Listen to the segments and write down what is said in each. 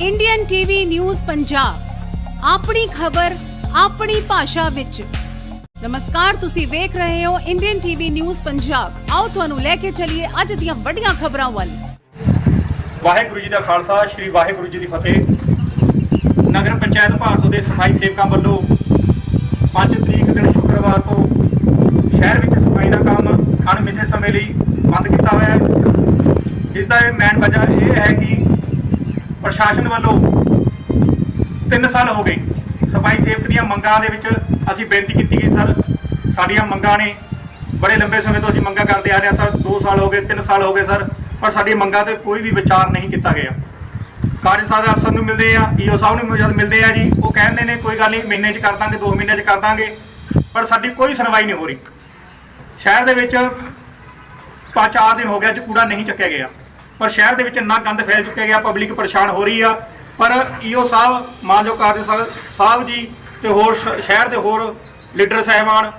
Indian TV news Punjab ਆਪਣੀ ਖਬਰ, ਆਪਣੀ ਭਾਸ਼ਾ ਵਿੱਚ। ਨਮਸਕਾਰ, ਤੁਸੀਂ ਵੇਖ ਰਹੇ ਹੋ ਇੰਡੀਅਨ ਟੀਵੀ ਨਿਊਜ਼ ਪੰਜਾਬ ਆਓ ਤੁਹਾਨੂੰ ਲੈ ਕੇ ਚੱਲੀਏ ਅੱਜ ਦੀਆਂ ਵੱਡੀਆਂ ਖਬਰਾਂ ਵੱਲ। ਵਾਹਿਗੁਰੂ ਜੀ ਦਾ ਖਾਲਸਾ, ਸ੍ਰੀ ਵਾਹਿਗੁਰੂ ਜੀ ਦੀ ਫਤਿਹ। ਨਗਰ ਪੰਚਾਇਤ ਭਾਰਸੋ ਦੇ ਸਫ਼ਾਈ ਸੇਵਕਾਂ ਵੱਲੋਂ 5 ਤਰੀਕ ਦਿਨ ਸ਼ੁੱਕਰਵਾਰ ਤੋਂ ਸ਼ਹਿਰ ਵਿੱਚ ਸਫ਼ਾਈ ਦਾ ਕੰਮ ਅਣਮਿੱਥੇ ਸਮੇਂ ਲਈ ਬੰਦ ਕੀਤਾ ਹੋਇਆ ਹੈ। ਇਸ ਦਾ ਇਹ ਮੇਨ ਵਜ੍ਹਾ ਇਹ ਹੈ ਕਿ ਪ੍ਰਸ਼ਾਸਨ ਵੱਲੋਂ 3 ਸਾਲ ਹੋ ਗਏ ਸਫ਼ਾਈ ਸੇਵਕ ਦੀਆਂ ਮੰਗਾਂ ਦੇ ਵਿੱਚ ਅਸੀਂ ਬੇਨਤੀ ਕੀਤੀ ਗਈ, ਸਰ, ਸਾਡੀਆਂ ਮੰਗਾਂ ਨੇ ਬੜੇ ਲੰਬੇ ਸਮੇਂ ਤੋਂ ਅਸੀਂ ਮੰਗਾਂ ਕਰਦੇ ਆ ਰਹੇ ਹਾਂ, ਸਰ 2 ਸਾਲ ਹੋ ਗਏ 3 ਸਾਲ ਹੋ ਗਏ, ਸਰ, ਪਰ ਸਾਡੀ ਮੰਗਾਂ ਤੇ ਕੋਈ ਵੀ ਵਿਚਾਰ ਨਹੀਂ ਕੀਤਾ ਗਿਆ। ਕਾਰਜ ਸਾਹਿਬ ਅਫਸਰ ਨੂੰ ਮਿਲਦੇ ਆ, ਈਓ ਸਾਹਿਬ ਨੂੰ ਜਦ ਮਿਲਦੇ ਆ ਜੀ, ਉਹ ਕਹਿੰਦੇ ਨੇ, ਕੋਈ ਗੱਲ ਨਹੀਂ, ਮਹੀਨੇ 'ਚ ਕਰ ਦਾਂਗੇ 2 ਮਹੀਨੇ 'ਚ ਕਰ ਦਾਂਗੇ, ਪਰ ਸਾਡੀ ਕੋਈ ਸੁਣਵਾਈ ਨਹੀਂ ਹੋ ਰਹੀ। ਸ਼ਹਿਰ ਦੇ ਵਿੱਚ ਪੰਜ ਚਾਰ ਦਿਨ ਹੋ ਗਿਆ, ਅੱਜ ਕੂੜਾ ਨਹੀਂ ਚੱਕਿਆ ਗਿਆ। ਪਰ ਸ਼ਹਿਰ ਦੇ ਵਿੱਚ ਇੰਨਾ ਗੰਦ ਫੈਲ ਚੁੱਕਿਆ ਗਿਆ ਪਬਲਿਕ ਪਰੇਸ਼ਾਨ ਹੋ ਰਹੀ ਆ। ਪਰ ਈਓ ਸਾਹਿਬ ਮਾਨਯੋਗ ਕਾਰਜ ਸਾਹਿਬ- ਜੀ ਤੇ ਹੋਰ ਸ਼- ਸ਼ਹਿਰ ਦੇ ਹੋਰ ਲੀਡਰ ਸਾਹਿਬਾਨ,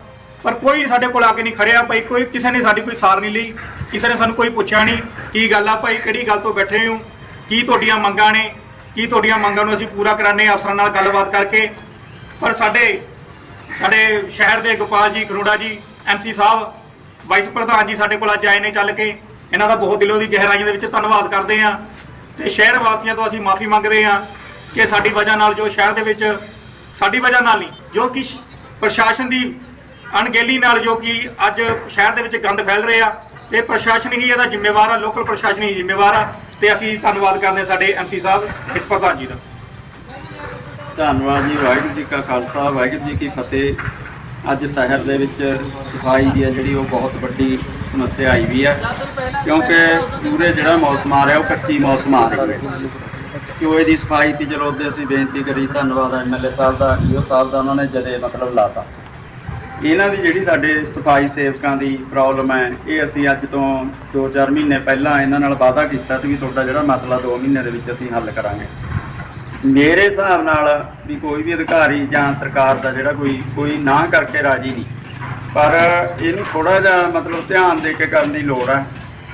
ਪਰ ਕੋਈ ਸਾਡੇ ਕੋਲ ਆ ਕੇ ਨਹੀਂ ਖੜਿਆ। ਭਾਈ, ਕੋਈ ਕਿਸੇ ਨੇ ਸਾਡੀ ਕੋਈ ਸਾਰ ਨਹੀਂ ਲਈ। ਕਿਸੇ ਨੇ ਸਾਨੂੰ ਕੋਈ ਪੁੱਛਿਆ ਨਹੀਂ, ਕੀ ਗੱਲ ਆ ਭਾਈ, ਕਿਹੜੀ ਗੱਲ ਤੋਂ ਬੈਠੇ ਹੋ? ਕੀ ਤੁਹਾਡੀਆਂ ਮੰਗਾਂ ਨੇ? ਕੀ ਤੁਹਾਡੀਆਂ ਮੰਗਾਂ ਨੂੰ ਅਸੀਂ ਪੂਰਾ ਕਰਾਣੇ ਅਫਸਰਾਂ ਨਾਲ ਗੱਲਬਾਤ ਕਰਕੇ? ਪਰ ਸਾਡੇ ਸਾਡੇ ਸ਼ਹਿਰ ਦੇ ਗੋਪਾਲ ਜੀ, ਖਰੋੜਾ ਜੀ ਐਮਸੀ ਸਾਹਿਬ ਵਾਈਸ ਪ੍ਰਧਾਨ ਜੀ ਸਾਡੇ ਕੋਲ ਅੱਜ ਆਏ ਨੇ ਚੱਲ ਕੇ। ਇਹਨਾਂ ਦਾ ਬਹੁਤ ਦਿਲੋਂ ਦੀ ਗਹਿਰਾਈਆਂ ਦੇ ਵਿੱਚ ਧੰਨਵਾਦ ਕਰਦੇ ਹਾਂ ਤੇ ਸ਼ਹਿਰ ਵਾਸੀਆਂ ਤੋਂ ਅਸੀਂ ਮਾਫੀ ਮੰਗਦੇ ਹਾਂ ਕਿ ਸਾਡੀ ਵਜ੍ਹਾ ਨਾਲ ਜੋ ਸ਼ਹਿਰ ਦੇ ਵਿੱਚ, ਸਾਡੀ ਵਜ੍ਹਾ ਨਾਲ ਨਹੀਂ, ਜੋ ਕਿ ਪ੍ਰਸ਼ਾਸਨ ਦੀ ਅਣਗਹਿਲੀ ਨਾਲ ਜੋ ਕਿ ਅੱਜ ਸ਼ਹਿਰ ਦੇ ਵਿੱਚ ਗੰਦ ਫੈਲ ਰਿਹਾ ਤੇ ਪ੍ਰਸ਼ਾਸਨ ਹੀ ਇਹਦਾ ਜ਼ਿੰਮੇਵਾਰ ਆ, ਲੋਕਲ ਪ੍ਰਸ਼ਾਸਨ ਹੀ ਜ਼ਿੰਮੇਵਾਰ ਆ ਤੇ ਅਸੀਂ ਧੰਨਵਾਦ ਕਰਦੇ ਹਾਂ ਸਾਡੇ ਐਮਸੀ ਸਾਹਿਬ, ਇਸ ਪ੍ਰਧਾਨ ਜੀ ਦਾ। ਧੰਨਵਾਦ ਜੀ, ਵਾਹਿਗੁਰੂ ਜੀ ਕਾ ਖਾਲਸਾ, ਵਾਹਿਗੁਰੂ ਜੀ ਕੀ ਫਤਿਹ। ਅੱਜ ਸ਼ਹਿਰ ਦੇ ਵਿੱਚ ਸਫ਼ਾਈ ਦੀ ਹੈ ਜਿਹੜੀ ਉਹ ਬਹੁਤ ਵੱਡੀ ਸਮੱਸਿਆ ਆਈ ਵੀ ਹੈ ਕਿਉਂਕਿ ਪੂਰੇ ਜਿਹੜਾ ਮੌਸਮ ਆ ਰਿਹਾ ਉਹ ਕੱਚੀ ਮੌਸਮ ਆ ਰਿਹਾ ਹੈ। ਕਿਉਂ ਇਹਦੀ ਸਫ਼ਾਈ ਦੀ ਚਲੋ ਉਹਦੇ ਅਸੀਂ ਬੇਨਤੀ ਕਰੀ, ਧੰਨਵਾਦ ਐਮਐਲਏ ਸਾਹਿਬ ਦਾ ਈਓ ਸਾਹਿਬ ਦਾ, ਉਹਨਾਂ ਨੇ ਜਦੇ ਮਤਲਬ ਲਾਤਾ। ਇਹਨਾਂ ਦੀ ਜਿਹੜੀ ਸਾਡੇ ਸਫ਼ਾਈ ਸੇਵਕਾਂ ਦੀ ਪ੍ਰੋਬਲਮ ਹੈ, ਇਹ ਅਸੀਂ ਅੱਜ ਤੋਂ 2-4 ਮਹੀਨੇ ਪਹਿਲਾਂ ਇਹਨਾਂ ਨਾਲ ਵਾਅਦਾ ਕੀਤਾ ਸੀ ਵੀ ਤੁਹਾਡਾ ਜਿਹੜਾ ਮਸਲਾ 2 ਮਹੀਨੇ ਦੇ ਵਿੱਚ ਅਸੀਂ ਹੱਲ ਕਰਾਂਗੇ। ਮੇਰੇ ਹਿਸਾਬ ਨਾਲ ਵੀ ਕੋਈ ਵੀ ਅਧਿਕਾਰੀ ਜਾਂ ਸਰਕਾਰ ਦਾ ਜਿਹੜਾ ਕੋਈ ਕੋਈ ਨਾ ਕਰਕੇ ਰਾਜੀ ਨਹੀਂ। ਪਰ ਇਹਨੂੰ ਥੋੜਾ ਜਿਹਾ ਮਤਲਬ ਧਿਆਨ ਦੇ ਕੇ ਕਰਨ ਦੀ ਲੋੜ ਹੈ।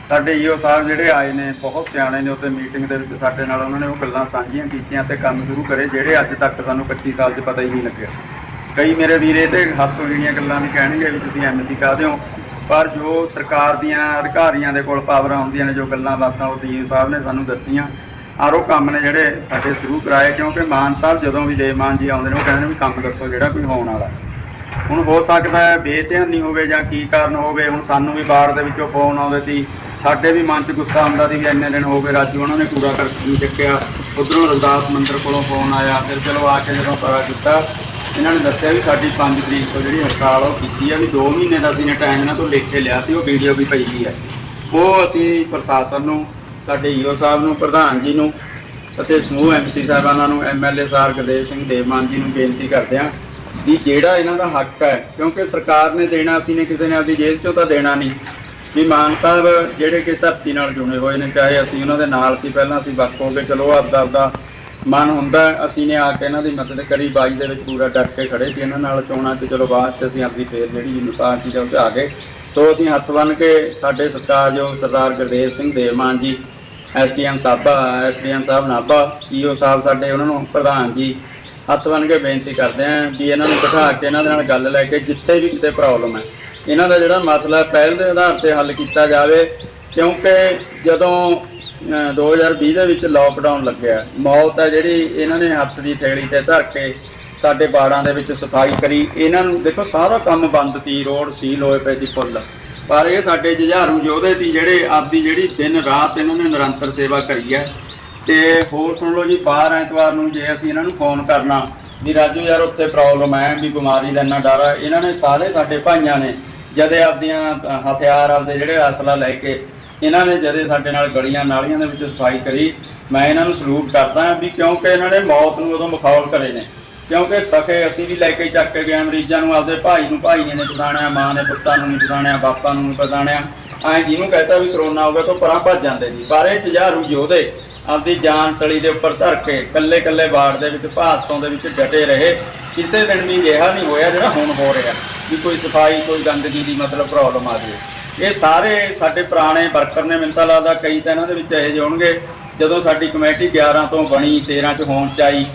ਸਾਡੇ ਈਓ ਸਾਹਿਬ ਜਿਹੜੇ ਆਏ ਨੇ, ਬਹੁਤ ਸਿਆਣੇ ਨੇ ਉੱਤੇ ਮੀਟਿੰਗ ਦੇ ਵਿੱਚ ਸਾਡੇ ਨਾਲ, ਉਹਨਾਂ ਨੇ ਉਹ ਗੱਲਾਂ ਸਾਂਝੀਆਂ ਕੀਤੀਆਂ ਤੇ ਕੰਮ ਸ਼ੁਰੂ ਕਰੇ, ਜਿਹੜੇ ਅੱਜ ਤੱਕ ਸਾਨੂੰ 25 ਸਾਲ 'ਚ ਪਤਾ ਹੀ ਨਹੀਂ ਲੱਗਿਆ। ਕਈ ਮੇਰੇ ਵੀਰੇ ਤੇ ਹਾਸੋ ਜਿਹੜੀਆਂ ਗੱਲਾਂ ਵੀ ਕਹਿਣਗੇ ਵੀ ਤੁਸੀਂ ਐਮਸੀ ਕਾਹਦੇ ਹੋ, ਪਰ ਜੋ ਸਰਕਾਰ ਦੀਆਂ ਅਧਿਕਾਰੀਆਂ ਦੇ ਕੋਲ ਪਾਵਰਾਂ ਆਉਂਦੀਆਂ ਨੇ, ਜੋ ਗੱਲਾਂ ਬਾਤਾਂ ਉਹ ਡੀਓ ਸਾਹਿਬ ਨੇ ਸਾਨੂੰ ਦੱਸੀਆਂ, ਔਰ ਉਹ ਕੰਮ ਨੇ ਜਿਹੜੇ ਸਾਡੇ ਸ਼ੁਰੂ ਕਰਾਏ, ਕਿਉਂਕਿ ਮਾਨ ਸਾਹਿਬ ਜਦੋਂ ਵੀ ਦੇ ਮਾਨ ਜੀ ਆਉਂਦੇ ਨੇ, ਉਹ ਕਹਿੰਦੇ ਨੇ ਵੀ ਕੰਮ ਦੱਸੋ ਜਿਹੜਾ ਕੋਈ ਹੋਣ ਵਾਲਾ। ਹੁਣ ਹੋ ਸਕਦਾ ਹੈ ਬੇਧਿਆਨੀ ਹੋਵੇ ਜਾਂ ਕੀ ਕਾਰਨ ਹੋਵੇ, ਹੁਣ ਸਾਨੂੰ ਵੀ ਬਾਹਰ ਦੇ ਵਿੱਚੋਂ ਫੋਨ ਆਉਂਦੇ ਸੀ। ਸਾਡੇ ਵੀ ਮਨ 'ਚ ਗੁੱਸਾ ਆਉਂਦਾ ਸੀ ਵੀ ਇੰਨੇ ਦਿਨ ਹੋ ਗਏ ਰਾਜੂ ਉਹਨਾਂ ਨੇ ਕੂੜਾ ਕਰ ਨਹੀਂ ਚੱਕਿਆ। ਉਧਰੋਂ ਰਵਿਦਾਸ ਮੰਦਰ ਕੋਲੋਂ ਫੋਨ ਆਇਆ, ਫਿਰ ਚਲੋ ਆ ਕੇ ਜਦੋਂ ਪਤਾ ਕੀਤਾ, ਇਹਨਾਂ ਨੇ ਦੱਸਿਆ ਵੀ ਸਾਡੀ 5 ਤਰੀਕ ਤੋਂ ਜਿਹੜੀ ਹੜਤਾਲ ਉਹ ਕੀਤੀ ਆ ਵੀ 2 ਮਹੀਨੇ ਦਾ ਅਸੀਂ ਨੇ ਟਾਈਮ ਇਹਨਾਂ ਤੋਂ ਲਿਖ ਕੇ ਲਿਆ ਸੀ, ਉਹ ਵੀਡੀਓ ਵੀ ਪਈ ਵੀ ਹੈ ਉਹ ਅਸੀਂ ਪ੍ਰਸ਼ਾਸਨ ਨੂੰ, ਸਾਡੇ ਈਓ ਸਾਹਿਬ ਨੂੰ, ਪ੍ਰਧਾਨ ਜੀ ਨੂੰ ਅਤੇ ਸਮੂਹ ਐਮਸੀ ਸਾਹਿਬਾਨਾਂ ਨੂੰ ਐਮਐਲਏ ਸਾਹਿਬ ਗੁਰਦੇਵ ਸਿੰਘ ਦੇਵਮਾਨ ਜੀ ਨੂੰ ਬੇਨਤੀ ਕਰਦੇ ਹਾਂ ਵੀ ਜਿਹੜਾ ਇਹਨਾਂ ਦਾ ਹੱਕ ਹੈ, ਕਿਉਂਕਿ ਸਰਕਾਰ ਨੇ ਦੇਣਾ, ਅਸੀਂ ਨੇ ਕਿਸੇ ਨੇ ਆਪਦੀ ਜੇਲ੍ਹ ਚੋਂ ਤਾਂ ਦੇਣਾ ਨਹੀਂ। ਵੀ ਮਾਨ ਸਾਹਿਬ ਜਿਹੜੇ ਕਿ ਧਰਤੀ ਨਾਲ ਜੁੜੇ ਹੋਏ ਨੇ, ਚਾਹੇ ਅਸੀਂ ਉਹਨਾਂ ਦੇ ਨਾਲ ਸੀ, ਪਹਿਲਾਂ ਅਸੀਂ ਵੱਖ ਹੋ ਗਏ ਚਲੋ, ਆਪਦਾ ਆਪਦਾ ਮਨ ਹੁੰਦਾ ਅਸੀਂ ਨੇ ਆ ਕੇ ਇਹਨਾਂ ਦੀ ਮਦਦ ਕਰੀ, ਬਾਈ ਦੇ ਵਿੱਚ ਪੂਰਾ ਡਟ ਕੇ ਖੜੇ ਸੀ, ਇਹਨਾਂ ਨਾਲ ਚੋਣਾਂ 'ਚ ਚਲੋ, ਬਾਅਦ 'ਚ ਅਸੀਂ ਆਪਦੀ ਫੇਰ ਜਿਹੜੀ ਪਾਰਟੀ ਦੇ ਉੱਤੇ ਆ ਗਏ। ਸੋ ਅਸੀਂ ਹੱਥ ਬੰਨ ਕੇ ਸਾਡੇ ਸਤਿਕਾਰਯੋਗ ਸਰਦਾਰ ਗੁਰਦੇਵ ਸਿੰਘ ਦੇਵਮਾਨ ਜੀ ਐਸਡੀਐਮ ਸਾਹਿਬਾ ਐਸਡੀਐਮ ਸਾਹਿਬ ਨਾਭਾ ਈਓ ਸਾਹਿਬ ਸਾਡੇ, ਉਹਨਾਂ ਨੂੰ ਪ੍ਰਧਾਨ ਜੀ ਹੱਥ ਬੰਨ ਕੇ ਬੇਨਤੀ ਕਰਦੇ ਆਂ ਵੀ ਇਹਨਾਂ ਨੂੰ ਬਿਠਾ ਕੇ ਇਹਨਾਂ ਦੇ ਨਾਲ ਗੱਲ ਲੈ ਕੇ ਜਿੱਥੇ ਵੀ ਕਿਤੇ ਪ੍ਰੋਬਲਮ ਹੈ। ਇਹਨਾਂ ਦਾ ਜਿਹੜਾ ਮਸਲਾ ਪਹਿਲ ਦੇ ਆਧਾਰ ਤੇ ਹੱਲ ਕੀਤਾ ਜਾਵੇ ਕਿਉਂਕਿ ਜਦੋਂ ਅ, 2020 ਦੇ ਵਿੱਚ ਲੋਕਡਾਊਨ ਲੱਗਿਆ ਮੌਤ ਹੈ ਜਿਹੜੀ ਇਹਨਾਂ ਨੇ ਹੱਥ ਦੀ ਥੈਲੀ ਤੇ ਧਰ ਕੇ ਸਾਡੇ ਬਾੜਾਂ ਦੇ ਵਿੱਚ ਸਫ਼ਾਈ ਕਰੀ। ਇਹਨਾਂ ਨੂੰ ਦੇਖੋ ਸਾਰਾ ਕੰਮ ਬੰਦ ਤੀ ਰੋਡ ਸੀਲ ਹੋਏ ਪਏ ਸੀ ਫੁੱਲ। ਪਰ ਇਹ ਸਾਡੇ ਜੁਝਾਰੂ ਯੋਧੇ ਸੀ ਜਿਹੜੇ ਆਪਦੀ ਜਿਹੜੀ ਦਿਨ ਰਾਤ ਇਹਨਾਂ ਨੇ ਨਿਰੰਤਰ ਸੇਵਾ ਕਰੀ ਹੈ। ਤੇ ਹੋਰ ਸੁਣ ਲਓ ਜੀ, ਬਾਹਰ ਐਤਵਾਰ ਨੂੰ ਜੇ ਅਸੀਂ ਇਹਨਾਂ ਨੂੰ ਫੋਨ ਕਰਨਾ ਵੀ ਰਾਜੂ ਯਾਰ, ਉੱਥੇ ਪ੍ਰੋਬਲਮ ਹੈ ਵੀ ਬਿਮਾਰੀ ਦਾ ਇੰਨਾ ਡਰ ਹੈ ਇਹਨਾਂ ਨੇ ਸਾਰੇ ਸਾਡੇ ਭਾਈਆਂ ਨੇ ਜਦੇ ਆਪਦੀਆਂ ਹਥਿਆਰ, ਆਪਦੇ ਜਿਹੜੇ ਅਸਲਾ ਲੈ ਕੇ ਇਹਨਾਂ ਨੇ ਜਦੇ ਸਾਡੇ ਨਾਲ ਗਲੀਆਂ ਨਾਲੀਆਂ ਦੇ ਵਿੱਚ ਸਫ਼ਾਈ ਕਰੀ, ਮੈਂ ਇਹਨਾਂ ਨੂੰ ਸਲੂਟ ਕਰਦਾ ਵੀ ਕਿਉਂਕਿ ਇਹਨਾਂ ਨੇ ਮੌਤ ਨੂੰ ਉਦੋਂ ਮਖੌਲ ਕਰੇ ਨੇ। ਕਿਉਂਕਿ ਸਖੇ ਅਸੀਂ ਵੀ ਲੈ ਕੇ ਚੱਕ ਕੇ ਗਏ, ਮਰੀਜ਼ਾਂ ਨੂੰ ਆਪਦੇ ਭਾਈ ਨੂੰ, ਭਾਈ ਨੇ ਨੀ ਪਛਾਣਿਆ, ਮਾਂ ਨੇ ਪੁੱਤਾਂ ਨੂੰ ਨਹੀਂ ਪਛਾਣਿਆ, ਬਾਪਾਂ ਨੂੰ ਨਹੀਂ ਪਛਾਣਿਆ। ਐਂ ਜਿਹਨੂੰ ਕਹਤਾ ਵੀ ਕਰੋਨਾ ਹੋਵੇ ਗਿਆ ਤਾਂ ਪਰਾਂ ਭੱਜ ਜਾਂਦੇ ਸੀ ਪਰ ਇਹ ਜੁਝਾਰੂ ਯੋਧੇ ਆਪਦੀ ਜਾਨ ਤਲੀ ਦੇ ਉੱਪਰ ਧਰ ਕੇ ਕੱਲੇ ਕੱਲੇ ਵਾਰਡ ਦੇ ਵਿੱਚ ਭਾਸੋਂ ਦੇ ਵਿੱਚ ਡਟੇ ਰਹੇ। ਕਿਸੇ ਦਿਨ ਵੀ ਰਿਹਾ ਨਹੀਂ ਹੋਇਆ ਜਿਹੜਾ ਹੁਣ ਹੋ ਰਿਹਾ। ਵੀ ਕੋਈ ਸਫ਼ਾਈ, ਕੋਈ ਗੰਦਗੀ ਦੀ ਮਤਲਬ ਪ੍ਰੋਬਲਮ ਆ ਜਾਵੇ। ਇਹ ਸਾਰੇ ਸਾਡੇ ਪੁਰਾਣੇ ਵਰਕਰ ਨੇ ਮੈਨੂੰ ਤਾਂ ਲੱਗਦਾ ਕਈ ਤਾਂ ਇਹਨਾਂ ਦੇ ਵਿੱਚ ਇਹੋ ਜਿਹੇ ਹੋਣਗੇ। ਜਦੋਂ ਸਾਡੀ ਕਮੇਟੀ 11 ਤੋਂ ਬਣੀ 13 ਚ ਹੋਣ ਚ ਆਈ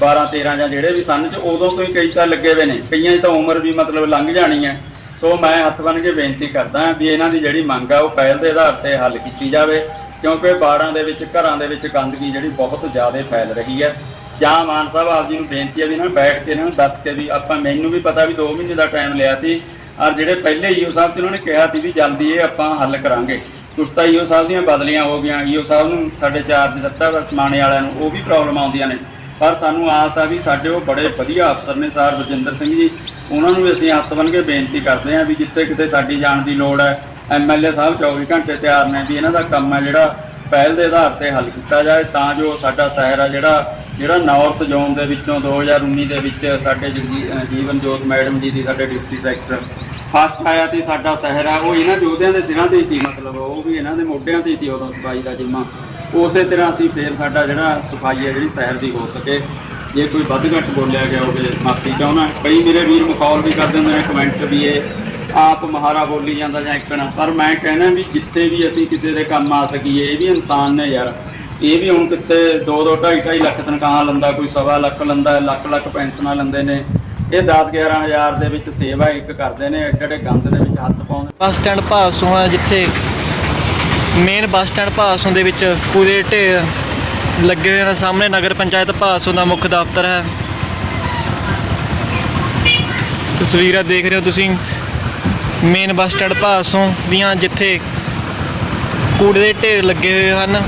12 13 ਜਾਂ ਜਿਹੜੇ ਵੀ ਸਨ ਚ, ਉਦੋਂ ਤੋਂ ਹੀ ਕਈ ਤਾਂ ਲੱਗੇ ਹੋਏ ਨੇ। ਕਈਆਂ ਦੀ ਤਾਂ ਉਮਰ ਵੀ ਮਤਲਬ ਲੰਘ ਜਾਣੀ ਹੈ। ਸੋ ਮੈਂ ਹੱਥ ਬੰਨ੍ਹ ਕੇ ਬੇਨਤੀ ਕਰਦਾ ਵੀ ਇਹਨਾਂ ਦੀ ਜਿਹੜੀ ਮੰਗ ਆ, ਉਹ ਪਹਿਲ ਦੇ ਆਧਾਰ ਤੇ ਹੱਲ ਕੀਤੀ ਜਾਵੇ। ਕਿਉਂਕਿ ਬਾੜਾਂ ਦੇ ਵਿੱਚ, ਘਰਾਂ ਦੇ ਵਿੱਚ ਗੰਦਗੀ ਜਿਹੜੀ ਬਹੁਤ ਜ਼ਿਆਦਾ ਫੈਲ ਰਹੀ ਹੈ। ਜਾਂ ਮਾਨ ਸਾਹਿਬ, ਆਪ ਜੀ ਨੂੰ ਬੇਨਤੀ ਹੈ ਵੀ ਇਹਨਾਂ ਬੈਠ ਕੇ, ਇਹਨਾਂ ਨੂੰ ਦੱਸ ਕੇ ਵੀ ਆਪਾਂ, ਮੈਨੂੰ ਵੀ ਪਤਾ ਵੀ 2 ਮਹੀਨੇ ਦਾ ਟਾਈਮ ਲਿਆ ਸੀ। ਔਰ ਜਿਹੜੇ ਪਹਿਲੇ ਈਓ ਸਾਹਿਬ ਤੇ ਉਹਨਾਂ ਨੇ ਕਿਹਾ ਸੀ ਵੀ ਜਲਦੀ ਇਹ ਆਪਾਂ ਹੱਲ ਕਰਾਂਗੇ। ਕੁਛ ਤਾਂ ਈਓ ਸਾਹਿਬ ਦੀਆਂ ਬਦਲੀਆਂ ਹੋ ਗਈਆਂ। ਈਓ ਸਾਹਿਬ ਨੂੰ ਸਾਡੇ ਚਾਰਜ ਦਿੱਤਾ ਵਾ ਸਮਾਣੇ ਵਾਲਿਆਂ ਨੂੰ, ਉਹ ਵੀ ਪ੍ਰੋਬਲਮ ਆਉਂਦੀਆਂ ਨੇ। ਪਰ ਸਾਨੂੰ ਆਸ ਆ ਵੀ ਸਾਡੇ ਉਹ ਬੜੇ ਵਧੀਆ ਅਫਸਰ ਨੇ ਸਰ ਰਜਿੰਦਰ ਸਿੰਘ ਜੀ। ਉਹਨਾਂ ਨੂੰ ਵੀ ਅਸੀਂ ਹੱਥ ਬੰਨ੍ਹ ਕੇ ਬੇਨਤੀ ਕਰਦੇ ਹਾਂ ਵੀ ਜਿੱਥੇ ਕਿਤੇ ਸਾਡੀ ਜਾਣ ਦੀ ਲੋੜ ਹੈ ਐਮਐਲਏ ਸਾਹਿਬ 24 ਘੰਟੇ ਤਿਆਰ ਨੇ ਵੀ ਇਹਨਾਂ ਦਾ ਕੰਮ ਹੈ ਜਿਹੜਾ ਪਹਿਲ ਦੇ ਆਧਾਰ ਤੇ ਹੱਲ ਕੀਤਾ ਜਾਏ ਤਾਂ ਜੋ ਸਾਡਾ ਸ਼ਹਿਰ ਆ ਜਿਹੜਾ ਜਿਹੜਾ ਨਾਰਥ ਜ਼ੋਨ ਦੇ ਵਿੱਚੋਂ 2019 ਦੇ ਵਿੱਚ ਸਾਡੇ ਜਗੀ- ਜੀਵਨ ਜੋਤ ਮੈਡਮ ਜੀ ਦੀ ਸਾਡੇ ਡਿਪਟੀ ਸੈਕਟਰ ਫਸਟ ਆਇਆ ਤੇ ਸਾਡਾ ਸ਼ਹਿਰ ਆ, ਉਹ ਇਹਨਾਂ ਯੋਧਿਆਂ ਦੇ ਸਿਰਾਂ ਤੇ ਹੀ ਸੀ, ਮਤਲਬ ਉਹ ਵੀ ਇਹਨਾਂ ਦੇ ਮੋਢਿਆਂ ਤੇ ਹੀ ਸੀ ਉਦੋਂ ਸਫ਼ਾਈ ਦਾ ਜਿੰਮਾ। ਉਸੇ ਤਰ੍ਹਾਂ ਅਸੀਂ ਫੇਰ ਸਾਡਾ ਜਿਹੜਾ ਸਫ਼ਾਈ ਹੈ ਜਿਹੜੀ ਸ਼ਹਿਰ ਦੀ ਹੋ ਸਕੇ। ਜੇ ਕੋਈ ਵੱਧ ਘੱਟ ਬੋਲਿਆ ਗਿਆ ਹੋਵੇ, ਮਾਫੀ ਚਾਹੁੰਦਾ। ਕਈ ਮੇਰੇ ਵੀਰ ਮਖੌਲ ਵੀ ਕਰ ਦਿੰਦੇ ਨੇ ਕਮੈਂਟ ਵੀ ਇਹ ਆਪ ਮਹਾਰਾ ਬੋਲੀ ਜਾਂਦਾ ਜਾਂ ਇੱਕਣਾ ਪਰ ਮੈਂ ਕਹਿਣਾ ਵੀ ਜਿੱਥੇ ਵੀ ਅਸੀਂ ਕਿਸੇ ਦੇ ਕੰਮ ਆ ਸਕੀਏ, ਇਹ ਵੀ ਇਨਸਾਨ ਨੇ ਯਾਰ। ਇਹ ਵੀ ਹੁਣ ਕਿਤੇ 2 2 2.5 ਲੱਖ ਤਨਖਾਹਾਂ ਲੰਦਾ, ਕੋਈ ਸਵਾ ਲੱਖ ਲੰਦਾ, ਲੱਖ ਲੱਖ ਪੈਨਸ਼ਨਾਂ ਲੈਂਦੇ ਨੇ। ਇਹ 10 11 ਦੇ ਵਿੱਚ ਸੇਵਾ ਇੱਕ ਕਰਦੇ ਨੇ, ਐਡੇ ਗੰਦ ਦੇ ਵਿੱਚ ਹੱਥ ਪਾਉਂਦੇ। ਬੱਸ ਸਟੈਂਡ ਭਾਸੋਂ ਹੈ ਜਿੱਥੇ ਮੇਨ ਬੱਸ ਸਟੈਂਡ ਭਾਸੋਂ ਦੇ ਵਿੱਚ ਪੂਰੇ ਢੇਰ ਲੱਗੇ ਹੋਏ ਨੇ, ਸਾਹਮਣੇ ਨਗਰ ਪੰਚਾਇਤ ਭਾਸੋਂ ਦਾ ਮੁੱਖ ਦਫ਼ਤਰ ਹੈ। ਤਸਵੀਰਾਂ ਦੇਖ ਰਹੇ ਹੋ ਤੁਸੀਂ। ਮੇਨ ਬੱਸ ਸਟੈਂਡ ਪਾਸੋਂ ਦੀਆਂ ਜਿੱਥੇ ਕੂੜੇ ਦੇ ਢੇਰ ਲੱਗੇ ਹੋਏ ਹਨ।